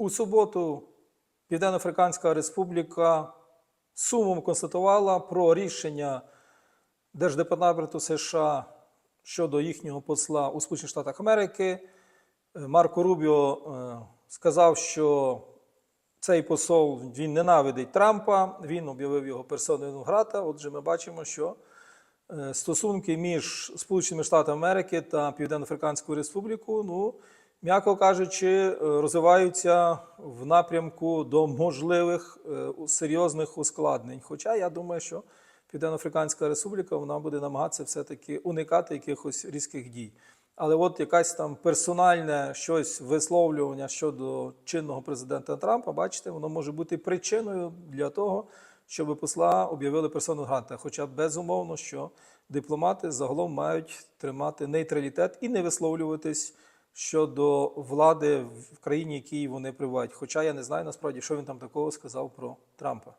У суботу Південно-Африканська Республіка сумом констатувала про рішення Держдепартаменту США щодо їхнього посла у Сполучених Штатах Америки. Е, Марко Рубіо е, сказав, що цей посол він ненавидить Трампа, він об'явив його персоною нон-грата. Отже, ми бачимо, що е, стосунки між Сполученими Штатами Америки та Південно-Африканською Республікою, ну, м'яко кажучи, е, розвиваються в напрямку до можливих е, серйозних ускладнень. Хоча я думаю, що Південно-Африканська Республіка вона буде намагатися все-таки уникати якихось різких дій. Але от якась там персональне щось висловлювання щодо чинного президента Трампа, бачите, воно може бути причиною для того, щоб посла об'явили персону гранта. Хоча безумовно, що дипломати загалом мають тримати нейтралітет і не висловлюватись щодо влади в країні, якій вони прибувають. Хоча я не знаю насправді, що він там такого сказав про Трампа.